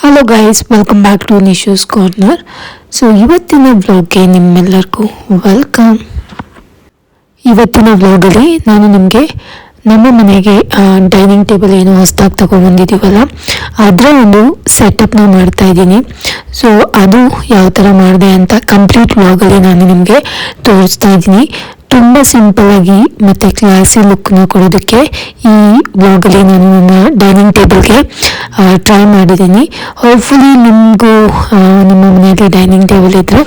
Hello guys welcome back to Nishu's corner so ಇವತ್ತಿನ ವ್ಲಾಗ್ಗೆ ನಿಮ್ಮೆಲ್ಲರಿಗೂ ವೆಲ್ಕಮ್ ಇವತ್ತಿನ ವ್ಲಾಗಲ್ಲಿ ನಾನು ನಿಮಗೆ ನಮ್ಮ ಮನೆಗೆ ಡೈನಿಂಗ್ ಟೇಬಲ್ ಏನು ಹೊಸದಾಗಿ ತಗೊಂಡ್ಬಂದಿದ್ದೀವಲ್ಲ ಅದರ ಒಂದು ಸೆಟಪ್ನ ಮಾಡ್ತಾ ಇದ್ದೀನಿ. ಸೊ ಅದು ಯಾವ ಥರ ಮಾಡಿದೆ ಅಂತ ಕಂಪ್ಲೀಟ್ ವ್ಲಾಗಲ್ಲಿ ನಾನು ನಿಮಗೆ ತೋರಿಸ್ತಾ ಇದ್ದೀನಿ. ತುಂಬ ಸಿಂಪಲ್ಲಾಗಿ ಮತ್ತು ಕ್ಲಾಸಿ ಲುಕ್ನ ಕೊಡೋದಕ್ಕೆ ಈ ವ್ಲಾಗಲ್ಲಿ ನಾನು ನನ್ನ ಡೈನಿಂಗ್ ಟೇಬಲ್ಗೆ ಟ್ರೈ ಮಾಡಿದ್ದೀನಿ. ಹೋಪ್ಫುಲಿ ನಿಮಗೂ ನಿಮ್ಮ ಮನೆಯಲ್ಲಿ ಡೈನಿಂಗ್ ಟೇಬಲ್ ಇದ್ದರೆ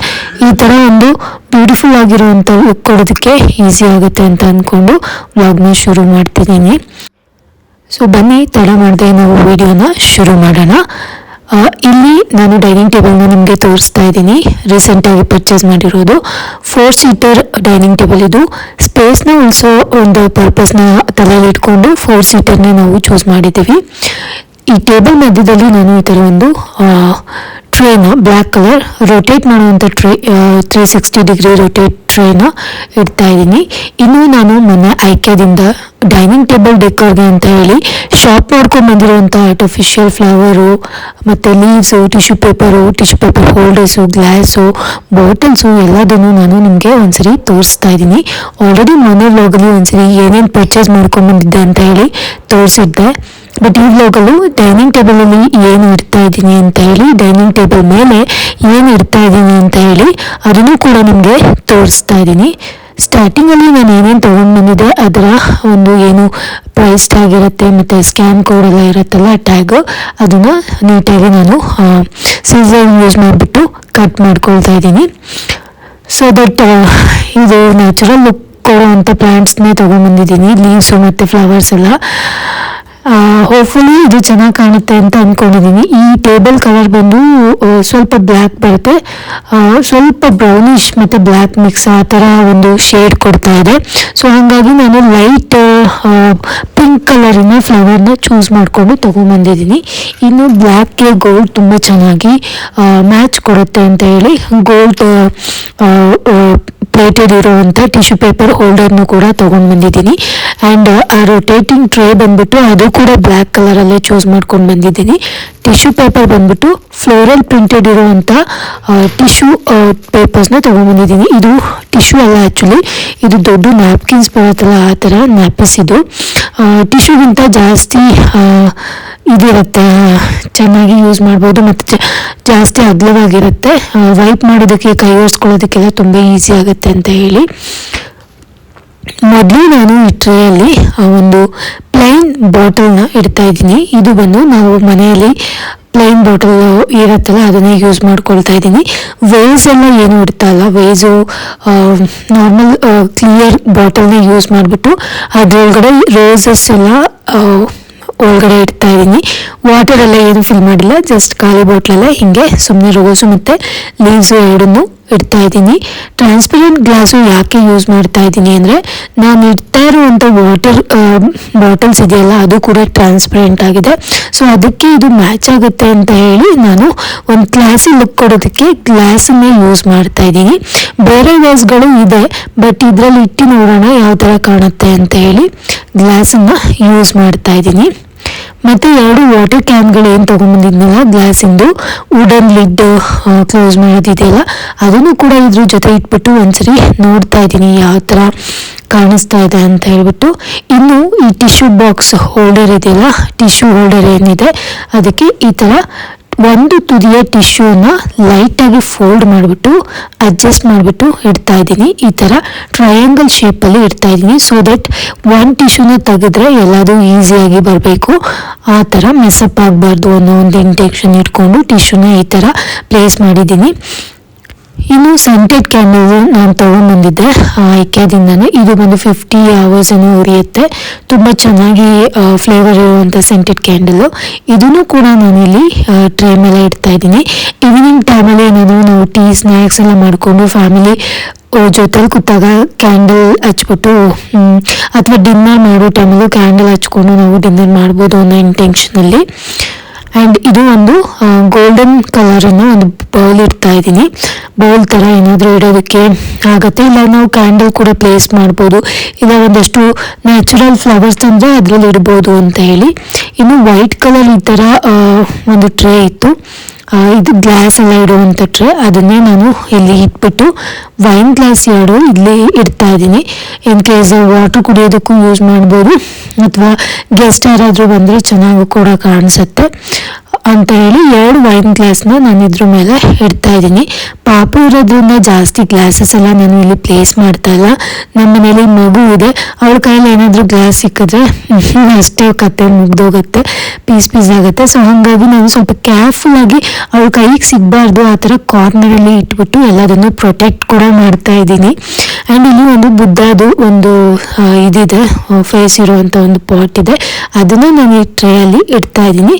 ಈ ಥರ ಒಂದು ಬ್ಯೂಟಿಫುಲ್ ಆಗಿರುವಂಥ ಲುಕ್ ಕೊಡೋದಕ್ಕೆ ಈಸಿ ಆಗುತ್ತೆ ಅಂತ ಅಂದ್ಕೊಂಡು ವ್ಲಾಗ್ನ ಶುರು ಮಾಡ್ತಿದ್ದೀನಿ. ಸೊ ಬನ್ನಿ ತಡ ಮಾಡದೆ ನಾವು ವಿಡಿಯೋನ ಶುರು ಮಾಡೋಣ. ಇಲ್ಲಿ ನಾನು ಡೈನಿಂಗ್ ಟೇಬಲ್ನ ನಿಮಗೆ ತೋರಿಸ್ತಾ ಇದ್ದೀನಿ. ರೀಸೆಂಟಾಗಿ ಪರ್ಚೇಸ್ ಮಾಡಿರೋದು. ಫೋರ್ ಸೀಟರ್ ಡೈನಿಂಗ್ ಟೇಬಲ್ ಇದು. ಸ್ಪೇಸ್ನ ಉಳಿಸೋ ಒಂದು ಪರ್ಪಸ್ನ ತಲೆಯಲ್ಲಿ ಇಟ್ಕೊಂಡು ಫೋರ್ ಸೀಟರ್ನ ನಾವು ಚೂಸ್ ಮಾಡಿದ್ದೀವಿ. ಈ ಟೇಬಲ್ ಮಧ್ಯದಲ್ಲಿ ನಾನು ಈ ಥರ ಒಂದು ಟ್ರೇನ ಬ್ಲ್ಯಾಕ್ ಕಲರ್ ರೊಟೇಟ್ ಮಾಡುವಂಥ tray three sixty degree rotate train ಇಡ್ತಾ ಇದ್ದೀನಿ. ಇನ್ನೂ ನಾನು ಮೊನ್ನೆ ಐಕ್ಯದಿಂದ ಡೈನಿಂಗ್ ಟೇಬಲ್ ಡೆಕೋರ್ಗೆ ಅಂತ ಹೇಳಿ ಶಾಪ್ ನೋಡ್ಕೊಂಡು ಆರ್ಟಿಫಿಷಿಯಲ್ ಫ್ಲವರು ಮತ್ತು leaves tissue paper tissue paper holders glass bottles ಎಲ್ಲದನ್ನು ನಾನು ನಿಮಗೆ ಒಂದ್ಸರಿ ತೋರಿಸ್ತಾ ಇದ್ದೀನಿ. ಆಲ್ರೆಡಿ ಮೊನ್ನೆ ವ್ಲಾಗಲ್ಲಿ ಒಂದ್ಸರಿ ಏನೇನು ಪರ್ಚೇಸ್ ಮಾಡ್ಕೊಂಡು ಬಂದಿದ್ದೆ ಅಂತ ಹೇಳಿ ತೋರಿಸಿದ್ದೆ. ಬಟ್ ಈ ಡೈನಿಂಗ್ ಟೇಬಲಲ್ಲಿ ಏನು ಇಡ್ತಾ ಇದ್ದೀನಿ ಅಂತ ಹೇಳಿ, ಡೈನಿಂಗ್ ಟೇಬಲ್ ಮೇಲೆ ಏನು ಇಡ್ತಾ ಇದ್ದೀನಿ ಅಂತ ಹೇಳಿ ಅದನ್ನು ಕೂಡ ನಿಮಗೆ ತೋರಿಸ್ತಾ ಇದ್ದೀನಿ ಸ್ಟಾರ್ಟಿಂಗಲ್ಲಿ ನಾನು ಏನೇನು ತೊಗೊಂಡು ಬಂದಿದ್ದೆ, ಅದರ ಒಂದು ಏನು ಪ್ರೈಸ್ ಟ್ಯಾಗ್ ಇರುತ್ತೆ, ಮತ್ತು ಸ್ಕ್ಯಾನ್ ಕೋಡ್ ಎಲ್ಲ ಇರುತ್ತಲ್ಲ ಟ್ಯಾಗ್ ಅದನ್ನು ನೀಟಾಗಿ ನಾನು ಸೀಸರ್ ಯೂಸ್ ಮಾಡಿಬಿಟ್ಟು ಕಟ್ ಮಾಡ್ಕೊಳ್ತಾ ಇದ್ದೀನಿ ಸೊ ದಟ್ ಇದು ನ್ಯಾಚುರಲ್ ಲುಕ್ ಕೊಡುವಂಥ ಪ್ಲ್ಯಾಂಟ್ಸ್ನೇ ತೊಗೊಂಡ್ಬಂದಿದ್ದೀನಿ ಲೀವ್ಸು ಮತ್ತು ಫ್ಲವರ್ಸ್ ಎಲ್ಲ. ಹೋಪ್ಫುಲಿ ಇದು ಚೆನ್ನಾಗಿ ಕಾಣುತ್ತೆ ಅಂತ ಅಂದ್ಕೊಂಡಿದ್ದೀನಿ ಈ ಟೇಬಲ್ ಕಲರ್ ಬಂದು ಸ್ವಲ್ಪ ಬ್ಲ್ಯಾಕ್ ಬರುತ್ತೆ. ಸ್ವಲ್ಪ ಬ್ರೌನಿಶ್ ಮತ್ತು ಬ್ಲ್ಯಾಕ್ ಮಿಕ್ಸ್ ಆ ಥರ ಒಂದು ಶೇಡ್ ಕೊಡ್ತಾ ಇದೆ. ಸೊ ಹಾಗಾಗಿ ನಾನು ಲೈಟ್ ಪಿಂಕ್ ಕಲರಿನ ಫ್ಲವರ್ನ ಚೂಸ್ ಮಾಡಿಕೊಂಡು ತೊಗೊಂಬಂದಿದ್ದೀನಿ ಇನ್ನು ಬ್ಲ್ಯಾಕ್ಗೆ ಗೋಲ್ಡ್ ತುಂಬ ಚೆನ್ನಾಗಿ ಮ್ಯಾಚ್ ಕೊಡುತ್ತೆ ಅಂತ ಹೇಳಿ ಗೋಲ್ಡ್ ಪ್ಲೇಟೆಡ್ ಇರುವಂಥ ಟಿಶ್ಯೂ ಪೇಪರ್ ಹೋಲ್ಡರ್ನು ಕೂಡ ತೊಗೊಂಡು ಬಂದಿದ್ದೀನಿ ಆ್ಯಂಡ್ ಆ ರೊಟೇಟಿಂಗ್ ಟ್ರೇ ಬಂದ್ಬಿಟ್ಟು ಅದು ಕೂಡ ಬ್ಲ್ಯಾಕ್ ಕಲರಲ್ಲೇ ಚೂಸ್ ಮಾಡ್ಕೊಂಡು ಬಂದಿದ್ದೀನಿ. ಟಿಶ್ಯೂ ಪೇಪರ್ ಬಂದ್ಬಿಟ್ಟು ಫ್ಲೋರಲ್ ಪ್ರಿಂಟೆಡ್ ಇರುವಂಥ ಟಿಶ್ಯೂ ಪೇಪರ್ಸ್ನ ತೊಗೊಂಡ್ಬಂದಿದ್ದೀನಿ. ಇದು ಟಿಶ್ಯೂ ಅಲ್ಲ ಆ್ಯಕ್ಚುಲಿ ಇದು ದೊಡ್ಡ ನ್ಯಾಪ್ಕಿನ್ಸ್ ಬರುತ್ತಲ್ಲ ಆ ಥರ ನ್ಯಾಪಿಸ್ ಇದು. ಟಿಶ್ಯೂಗಿಂತ ಜಾಸ್ತಿ ಇದಿರುತ್ತೆ. ಚೆನ್ನಾಗಿ ಯೂಸ್ ಮಾಡ್ಬೋದು ಮತ್ತು ಜಾಸ್ತಿ ಅಗಲವಾಗಿರುತ್ತೆ. ವೈಪ್ ಮಾಡೋದಕ್ಕೆ ಕೈ ಒರೆಸ್ಕೊಳ್ಳೋದಕ್ಕೆಲ್ಲ ತುಂಬ ಈಸಿ ಆಗುತ್ತೆ ಅಂತ ಹೇಳಿ. ಮೊದಲು ನಾನು ಈ ಟ್ರೇಯಲ್ಲಿ, ಆ, ಒಂದು ಪ್ಲೈನ್ ಬಾಟಲ್ನ ಇಡ್ತಾ ಇದ್ದೀನಿ. ಇದು ಬಂದು ನಾವು ಮನೆಯಲ್ಲಿ ಪ್ಲೈನ್ ಬಾಟಲ್ ಇರುತ್ತಲ್ಲ, ಅದನ್ನೇ ಯೂಸ್ ಮಾಡ್ಕೊಳ್ತಾ ಇದ್ದೀನಿ. ವೇಸ್ ಏನು ಇಡ್ತಾ ಇಲ್ಲ. ವೇಸು ನಾರ್ಮಲ್ ಕ್ಲಿಯರ್ ಬಾಟಲ್ನ ಯೂಸ್ ಮಾಡಿಬಿಟ್ಟು ಅದರೊಳಗಡೆ ರೋಸಸ್ ಎಲ್ಲ ಒಳಗಡೆ ಇಡ್ತಾ ಇದ್ದೀನಿ. ವಾಟರ್ ಎಲ್ಲ ಏನು ಫಿಲ್ ಮಾಡಿಲ್ಲ ಜಸ್ಟ್ ಖಾಲಿ ಬಾಟ್ಲೆಲ್ಲ ಹಿಂಗೆ ಸುಮ್ಮನೆ ರೋಸು ಮತ್ತು ಲೀವ್ಸು ಎರಡನ್ನೂ ಇಡ್ತಾ ಇದ್ದೀನಿ. ಟ್ರಾನ್ಸ್ಪರೆಂಟ್ ಗ್ಲಾಸು ಯಾಕೆ ಯೂಸ್ ಮಾಡ್ತಾ ಇದ್ದೀನಿ ಅಂದರೆ, ನಾನು ಇಡ್ತಾ ಇರುವಂಥ ವಾಟರ್ ಬಾಟಲ್ಸ್ ಇದೆಯಲ್ಲ, ಅದು ಕೂಡ ಟ್ರಾನ್ಸ್ಪರೆಂಟ್ ಆಗಿದೆ. ಸೊ ಅದಕ್ಕೆ ಇದು ಮ್ಯಾಚ್ ಆಗುತ್ತೆ ಅಂತ ಹೇಳಿ ನಾನು ಒಂದು ಕ್ಲಾಸಿ ಲುಕ್ ಕೊಡೋದಕ್ಕೆ ಗ್ಲಾಸನ್ನೇ ಯೂಸ್ ಮಾಡ್ತಾ ಇದ್ದೀನಿ. ಬೇರೆ ವೇಸ್ಗಳು ಇದೆ ಬಟ್ ಇದರಲ್ಲಿ ಇಟ್ಟು ನೋಡೋಣ ಯಾವ ಥರ ಕಾಣುತ್ತೆ ಅಂತ ಹೇಳಿ ಗ್ಲಾಸನ್ನು ಯೂಸ್ ಮಾಡ್ತಾ ಇದ್ದೀನಿ. ಮತ್ತು ಎರಡು ವಾಟರ್ ಕ್ಯಾನ್ಗಳು ಏನು ತೊಗೊಂಬಂದಿದ್ನಲ್ಲ ಗ್ಲಾಸಿಂದು ವುಡನ್ ಲಿಡ್ ಕ್ಲೋಸ್ ಮಾಡೋದಿದೆಯಲ್ಲ ಅದನ್ನು ಕೂಡ ಇದ್ರ ಜೊತೆ ಇಟ್ಬಿಟ್ಟು ಒಂದ್ಸರಿ ನೋಡ್ತಾ ಇದ್ದೀನಿ ಯಾವ ಥರ ಕಾಣಿಸ್ತಾ ಇದೆ ಅಂತ ಹೇಳ್ಬಿಟ್ಟು. ಇನ್ನು ಈ ಟಿಶ್ಯೂ ಬಾಕ್ಸ್ ಹೋಲ್ಡರ್ ಇದೆಯಲ್ಲ ಟಿಶ್ಯೂ ಹೋಲ್ಡರ್ ಏನಿದೆ, ಅದಕ್ಕೆ ಈ ಥರ ಒಂದು ತುದಿಯ ಟಿಶ್ಯೂನ ಲೈಟಾಗಿ ಫೋಲ್ಡ್ ಮಾಡಿಬಿಟ್ಟು, ಅಡ್ಜಸ್ಟ್ ಮಾಡಿಬಿಟ್ಟು ಇಡ್ತಾ ಇದ್ದೀನಿ. ಈ ಥರ ಟ್ರಯಾಂಗಲ್ ಶೇಪಲ್ಲಿ ಇಡ್ತಾ ಇದ್ದೀನಿ. ಸೊ ದಟ್ ಒಂದು ಟಿಶ್ಯೂನ ತೆಗೆದ್ರೆ ಎಲ್ಲದೂ ಈಸಿಯಾಗಿ ಬರಬೇಕು. ಆ ಥರ ಮೆಸಪ್ ಆಗಬಾರ್ದು ಅನ್ನೋ ಒಂದು ಇಂಟೆಕ್ಷನ್ ಇಟ್ಕೊಂಡು ಟಿಶ್ಯೂನ ಈ ಥರ ಪ್ಲೇಸ್ ಮಾಡಿದ್ದೀನಿ. ಇನ್ನು ಸೆಂಟೆಡ್ ಕ್ಯಾಂಡಲ್ ನಾನು ತೊಗೊಂಡ್ಬಂದಿದ್ದೆ ಐಕ್ಯದಿಂದನೇ ಇದು ಬಂದು ಫಿಫ್ಟಿ ಅವರ್ಸ್ ಉರಿಯುತ್ತೆ. ತುಂಬ ಚೆನ್ನಾಗಿ ಫ್ಲೇವರ್ ಇರುವಂಥ ಸೆಂಟೆಡ್ ಕ್ಯಾಂಡಲು ಇದನ್ನು ಕೂಡ ನಾನಿಲ್ಲಿ ಟ್ರೇ ಮೇಲೆ ಇಡ್ತಾ ಇದ್ದೀನಿ. ಈವ್ನಿಂಗ್ ಟೈಮಲ್ಲಿ ನಾನು ನಾವು ಟೀ ಸ್ನ್ಯಾಕ್ಸ್ ಎಲ್ಲ ಮಾಡಿಕೊಂಡು ಫ್ಯಾಮಿಲಿ ಜೊತೆಲಿ ಕೂತಾಗ ಕ್ಯಾಂಡಲ್ ಹಚ್ಬಿಟ್ಟು ಅಥವಾ ಡಿನ್ನರ್ ಮಾಡೋ ಟೈಮಲ್ಲೂ ಕ್ಯಾಂಡಲ್ ಹಚ್ಕೊಂಡು ನಾವು ಡಿನ್ನರ್ ಮಾಡ್ಬೋದು ಅನ್ನೋ ಇಂಟೆನ್ಷನಲ್ಲಿ ಆ್ಯಂಡ್ ಇದು ಒಂದು ಗೋಲ್ಡನ್ ಕಲರನ್ನು ಒಂದು ಬೌಲ್ ಇಡ್ತಾ ಇದ್ದೀನಿ. ಬೌಲ್ ಥರ ಏನಾದರೂ ಇಡೋದಕ್ಕೆ ಆಗುತ್ತೆ, ಇಲ್ಲ ನಾವು ಕ್ಯಾಂಡಲ್ ಕೂಡ ಪ್ಲೇಸ್ ಮಾಡ್ಬೋದು. ಇಲ್ಲ ಒಂದಷ್ಟು ನ್ಯಾಚುರಲ್ ಫ್ಲವರ್ಸ್ ತಂದರೆ ಅದರಲ್ಲಿ ಇಡ್ಬೋದು ಅಂತ ಹೇಳಿ. ಇನ್ನು ವೈಟ್ ಕಲರ್ ಈ ಥರ ಒಂದು ಟ್ರೇ ಇತ್ತು. ಇದು ಗ್ಲಾಸ್ ಎಲ್ಲ ಇಡುವಂಥ ಟ್ರೇ ಅದನ್ನೇ ನಾನು ಇಲ್ಲಿ ಇಟ್ಬಿಟ್ಟು ವೈನ್ ಗ್ಲಾಸ್ ಎರಡು ಇಲ್ಲಿ ಇಡ್ತಾ ಇದ್ದೀನಿ. ಇನ್ ಕೇಸ್ ವಾಟರ್ ಕುಡಿಯೋದಕ್ಕೂ ಯೂಸ್ ಮಾಡ್ಬೋದು. ಅಥವಾ ಗೆಸ್ಟ್ ಯಾರಾದರೂ ಬಂದರೆ ಚೆನ್ನಾಗೂ ಕೂಡ ಕಾಣಿಸುತ್ತೆ. ಅಂತ ಹೇಳಿ ಎರಡು ವೈನ್ ಗ್ಲಾಸ್ನ ನಾನು ಇದ್ರ ಮೇಲೆ ಇಡ್ತಾ ಇದ್ದೀನಿ. ಪಾಪ ಇರೋದ್ರಿಂದ ಜಾಸ್ತಿ ಗ್ಲಾಸಸ್ ಎಲ್ಲ ನಾನು ಇಲ್ಲಿ ಪ್ಲೇಸ್ ಮಾಡ್ತಾ ಇಲ್ಲ. ನಮ್ಮ ಮನೇಲಿ ಮಗು ಇದೆ. ಅವಳ ಕೈಯಲ್ಲಿ ಏನಾದರೂ ಗ್ಲಾಸ್ ಸಿಕ್ಕಿದ್ರೆ ಅಷ್ಟೇ ಕತೆ ಮುಗ್ದೋಗುತ್ತೆ. ಪೀಸ್ ಪೀಸ್ ಆಗುತ್ತೆ. ಸೊ ಹಾಗಾಗಿ ನಾನು ಸ್ವಲ್ಪ ಕೇರ್ಫುಲ್ ಅವಳ ಕೈಗೆ ಸಿಗಬಾರ್ದು ಆ ಥರ ಕಾರ್ನರಲ್ಲಿ ಇಟ್ಬಿಟ್ಟು ಎಲ್ಲದನ್ನು ಪ್ರೊಟೆಕ್ಟ್ ಕೂಡ ಮಾಡ್ತಾ ಇದ್ದೀನಿ. ಆ್ಯಂಡ್ ಇಲ್ಲಿ ಒಂದು ಬುದ್ಧದು ಒಂದು ಇದಿದೆ ಫೇಸ್ ಇರುವಂಥ ಒಂದು ಪಾಟ್ ಇದೆ. ಅದನ್ನು ನಾನು ಈ ಟ್ರೇಯಲ್ಲಿ ಇಡ್ತಾ ಇದ್ದೀನಿ.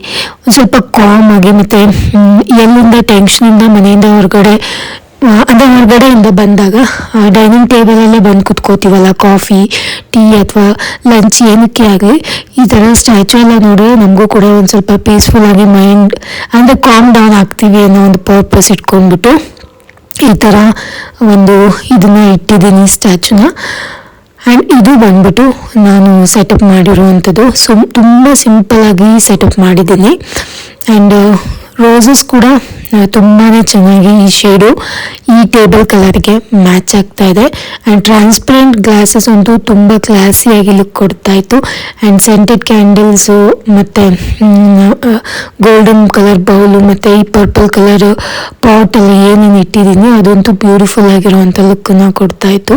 ಸ್ವಲ್ಪ ಕಾಮ್ ಆಗಿ ಮತ್ತು ಎಲ್ಲಿಂದ ಟೆನ್ಷನಿಂದ ಮನೆಯಿಂದ ಹೊರಗಡೆ ಅಂದರೆ ಹೊರಗಡೆಯಿಂದ ಬಂದಾಗ ಡೈನಿಂಗ್ ಟೇಬಲಲ್ಲೇ ಬಂದು ಕುತ್ಕೋತೀವಲ್ಲ ಕಾಫಿ ಟೀ ಅಥವಾ ಲಂಚ್ ಏನಕ್ಕೆ ಆಗಲಿ, ಈ ಥರ ಸ್ಟ್ಯಾಚು ಎಲ್ಲ ನೋಡಿ ನಮಗೂ ಕೂಡ ಒಂದು ಸ್ವಲ್ಪ ಪೀಸ್ಫುಲ್ ಆಗಿ ಮೈಂಡ್ ಅಂದರೆ ಕಾಮ್ ಡೌನ್ ಆಗ್ತೀವಿ ಅನ್ನೋ ಒಂದು ಪರ್ಪಸ್ ಇಟ್ಕೊಂಡ್ಬಿಟ್ಟು ಈ ಥರ ಒಂದು ಇದನ್ನು ಇಟ್ಟಿದ್ದೀನಿ ಸ್ಟ್ಯಾಚುನ ಆ್ಯಂಡ್ ಇದು ಬಂದ್ಬಿಟ್ಟು ನಾನು ಸೆಟಪ್ ಮಾಡಿರುವಂಥದ್ದು. ಸುಮ್ ತುಂಬ ಆಗಿ ಸೆಟಪ್ ಮಾಡಿದ್ದೀನಿ. ಆ್ಯಂಡ್ ರೋಸಸ್ ಕೂಡ ತುಂಬಾ ಚೆನ್ನಾಗಿ ಈ ಶೇಡು ಈ ಟೇಬಲ್ ಕಲರ್ಗೆ ಮ್ಯಾಚ್ ಆಗ್ತಾ ಇದೆ. ಆ್ಯಂಡ್ ಟ್ರಾನ್ಸ್ಪರೆಂಟ್ ಗ್ಲಾಸಸ್ ಅಂತೂ ತುಂಬ ಕ್ಲಾಸಿಯಾಗಿ ಲುಕ್ ಕೊಡ್ತಾ ಇತ್ತು. ಆ್ಯಂಡ್ ಸೆಂಟೆಡ್ ಕ್ಯಾಂಡಲ್ಸು ಮತ್ತು ಗೋಲ್ಡನ್ ಕಲರ್ ಬೌಲು ಮತ್ತು ಈ ಪರ್ಪಲ್ ಕಲರ್ ಪಾಟಲ್ಲಿ ಏನೇನು ಇಟ್ಟಿದ್ದೀನಿ ಅದಂತೂ ಬ್ಯೂಟಿಫುಲ್ ಆಗಿರುವಂಥ ಲುಕ್ಕನ್ನು ಕೊಡ್ತಾ ಇತ್ತು.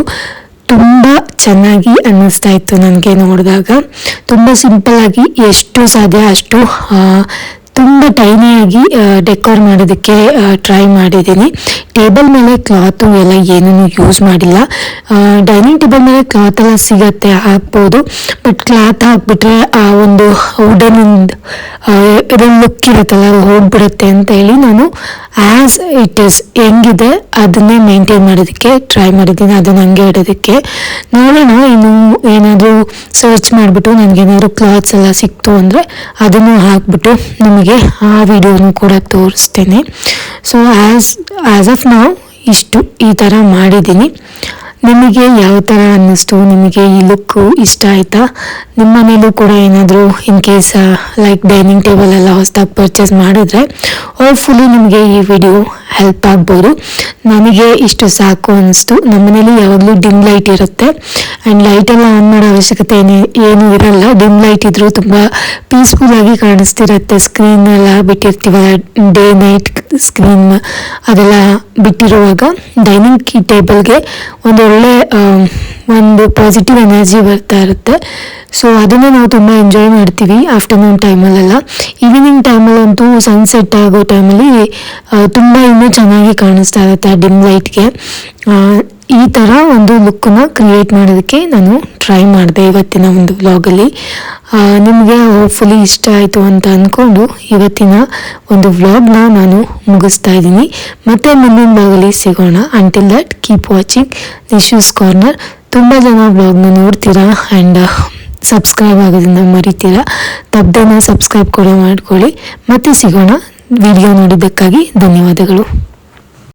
ತುಂಬ ಚೆನ್ನಾಗಿ ಅನ್ನಿಸ್ತಾ ಇತ್ತು ನನಗೆ ನೋಡಿದಾಗ. ತುಂಬ ಸಿಂಪಲ್ಲಾಗಿ ಎಷ್ಟು ಸಾಧ್ಯ, ಅಷ್ಟು ತುಂಬ ಟೈನಿಯಾಗಿ ಡೆಕೋರ್ ಮಾಡೋದಕ್ಕೆ ಟ್ರೈ ಮಾಡಿದ್ದೀನಿ. ಟೇಬಲ್ ಮೇಲೆ ಕ್ಲಾತು ಎಲ್ಲ ಏನೂ ಯೂಸ್ ಮಾಡಿಲ್ಲ. ಡೈನಿಂಗ್ ಟೇಬಲ್ ಮೇಲೆ ಕ್ಲಾತ್ ಎಲ್ಲ ಸಿಗತ್ತೆ, ಹಾಕ್ಬೋದು. ಬಟ್ ಕ್ಲಾತ್ ಹಾಕ್ಬಿಟ್ರೆ, ಆ, ಒಂದು ವುಡನ್ ಲುಕ್ ಇರುತ್ತಲ್ಲ ಅದು ಹೋಗ್ಬಿಡುತ್ತೆ ಅಂತ ಹೇಳಿ ನಾನು ಆ್ಯಸ್ ಇಟ್ ಇಸ್ ಹೆಂಗಿದೆ, ಅದನ್ನೇ ಮೇಂಟೈನ್ ಮಾಡೋದಕ್ಕೆ ಟ್ರೈ ಮಾಡಿದ್ದೀನಿ, ಅದನ್ನು ಹಂಗೆ ಇಡೋದಕ್ಕೆ. ನೋಡೋಣ, ಇನ್ನು ಏನಾದರೂ ಸರ್ಚ್ ಮಾಡಿಬಿಟ್ಟು ನನಗೇನಾದರೂ ಕ್ಲಾತ್ಸ್ ಎಲ್ಲ ಸಿಕ್ತು ಅಂದರೆ ಅದನ್ನು ಹಾಕ್ಬಿಟ್ಟು ನಿಮಗೆ ಆ ವಿಡಿಯೋನು ಕೂಡ ತೋರಿಸ್ತೇನೆ. ಸೊ ಆ್ಯಸ್ ಆ್ಯಸ್ ಆಫ್ ನಾವು ಇಷ್ಟು ಈ ಥರ ಮಾಡಿದ್ದೀನಿ. ನಿಮಗೆ ಯಾವ ಥರ ಅನ್ನಿಸ್ತು? ನಿಮಗೆ ಈ ಲುಕ್ಕು ಇಷ್ಟ ಆಯಿತಾ? ನಿಮ್ಮ ಮನೇಲೂ ಕೂಡ ಏನಾದರೂ in case like dining table ಎಲ್ಲ ಹೊಸದಾಗಿ ಪರ್ಚೇಸ್ ಮಾಡಿದ್ರೆ ಹೋಪ್ಫುಲಿ ನಿಮಗೆ ಈ ವಿಡಿಯೋ ಹೆಲ್ಪ್ ಆಗ್ಬೋದು. ನನಗೆ ಇಷ್ಟು ಸಾಕು ಅನ್ನಿಸ್ತು. ನಮ್ಮ ಮನೇಲಿ ಯಾವಾಗಲೂ ಡಿಮ್ ಲೈಟ್ ಇರುತ್ತೆ. ಆ್ಯಂಡ್ ಲೈಟೆಲ್ಲ ಆನ್ ಮಾಡೋ ಅವಶ್ಯಕತೆ ಏನೇ, ಏನೂ ಇರಲ್ಲ. ಡಿಮ್ ಲೈಟ್ ಇದ್ದರೂ ತುಂಬ ಪೀಸ್ಫುಲ್ಲಾಗಿ ಕಾಣಿಸ್ತಿರುತ್ತೆ. ಸ್ಕ್ರೀನ್ ಎಲ್ಲ ಬಿಟ್ಟಿರ್ತೀವಲ್ಲ ಡೇ ನೈಟ್ ಸ್ಕ್ರೀನ್ ಅದೆಲ್ಲ ಬಿಟ್ಟಿರುವಾಗ ಡೈನಿಂಗ್ ಟೇಬಲ್ಗೆ ಒಂದು ಒಳ್ಳೆ ಒಂದು ಪಾಸಿಟಿವ್ ಎನರ್ಜಿ ಬರ್ತಾ ಇರುತ್ತೆ. ಸೊ ಅದನ್ನು ನಾವು ತುಂಬ ಎಂಜಾಯ್ ಮಾಡ್ತೀವಿ ಆಫ್ಟರ್ನೂನ್ ಟೈಮಲ್ಲೆಲ್ಲ ಈವ್ನಿಂಗ್ ಟೈಮಲ್ಲಂತೂ ಸನ್ಸೆಟ್ ಆಗೋ ಟೈಮಲ್ಲಿ ತುಂಬ ಇನ್ನೂ ಚೆನ್ನಾಗಿ ಕಾಣಿಸ್ತಾ ಇರುತ್ತೆ ಆ ಡಿಮ್ ಲೈಟ್ಗೆ ಈ ಥರ ಒಂದು ಲುಕ್ಕನ್ನು ಕ್ರಿಯೇಟ್ ಮಾಡೋದಕ್ಕೆ ನಾನು ಟ್ರೈ ಮಾಡಿದೆ ಇವತ್ತಿನ ಒಂದು ವ್ಲಾಗಲ್ಲಿ ನಿಮಗೆ ಹೋಪ್ಫುಲಿ ಇಷ್ಟ ಆಯಿತು ಅಂತ ಅಂದ್ಕೊಂಡು ಇವತ್ತಿನ ಒಂದು ವ್ಲಾಗ್ನ ನಾನು ಮುಗಿಸ್ತಾ ಇದ್ದೀನಿ. ಮತ್ತೆ ಮುಂದಿನ ವ್ಲಾಗಲ್ಲಿ ಸಿಗೋಣ. Until that keep watching Nishu's corner ತುಂಬ ಜನ ವ್ಲಾಗ್ನ ನೋಡ್ತೀರಾ ಆ್ಯಂಡ್ ಸಬ್ಸ್ಕ್ರೈಬ್ ಆಗೋದನ್ನು ಮರಿತೀರಾ. ತಪ್ಪದೇನ ಸಬ್ಸ್ಕ್ರೈಬ್ ಕೂಡ ಮಾಡ್ಕೊಳ್ಳಿ. ಮತ್ತೆ ಸಿಗೋಣ. ವಿಡಿಯೋ ನೋಡಿದ್ದಕ್ಕಾಗಿ ಧನ್ಯವಾದಗಳು.